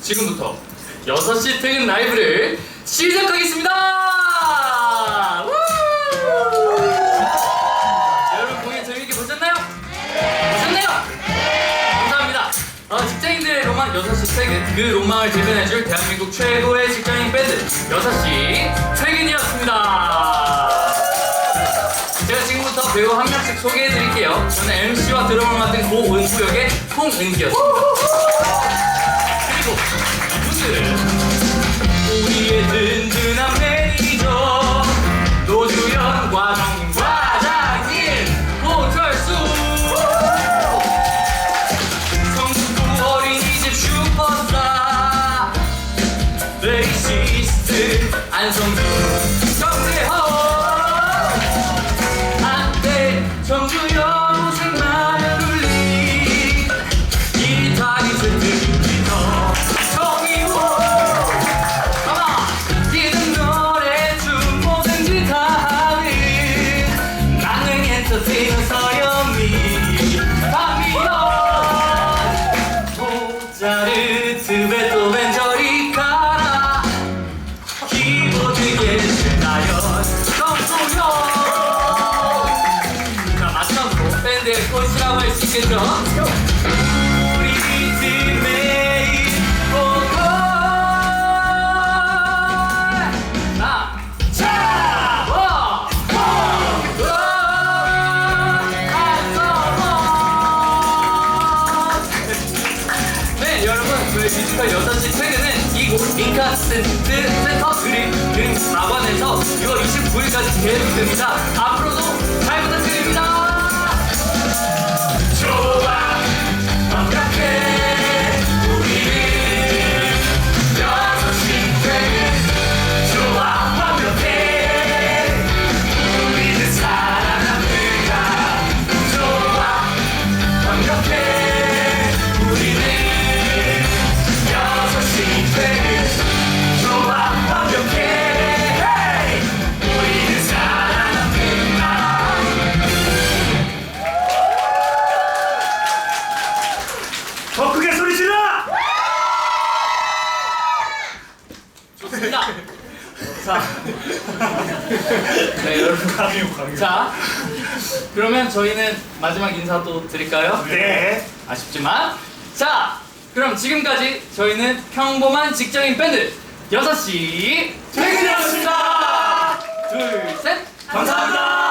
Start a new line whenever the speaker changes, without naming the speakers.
지금부터 6시 퇴근 라이브를 시작하겠습니다! 우! 여러분 공연 재밌게 보셨나요? 보셨나요? 감사합니다. 어, 직장인들의 로망 6시 퇴근 그 로망을 대변해줄 대한민국 최고의 직장인 밴드 6시 퇴근이었습니다. 제가 지금부터 배우 한 명씩 소개해드릴게요. 저는 MC와 드럼을 맡은 고은구 역의 홍은기였습니다. 레이 네 여러분 저희 뮤지컬 6시 퇴근은 이곳 링카센트 센터 그림 그림 4관에서 6월 29일까지 계속됩니다. 앞으로도 잘 부탁드립니다 좋습니다 자 네, 여러분
강요 강요.
자 그러면 저희는 마지막 인사 또 드릴까요?
네.
아쉽지만 자 그럼 지금까지 저희는 평범한 직장인 밴드 6시 퇴근이었습니다 둘 셋
감사합니다.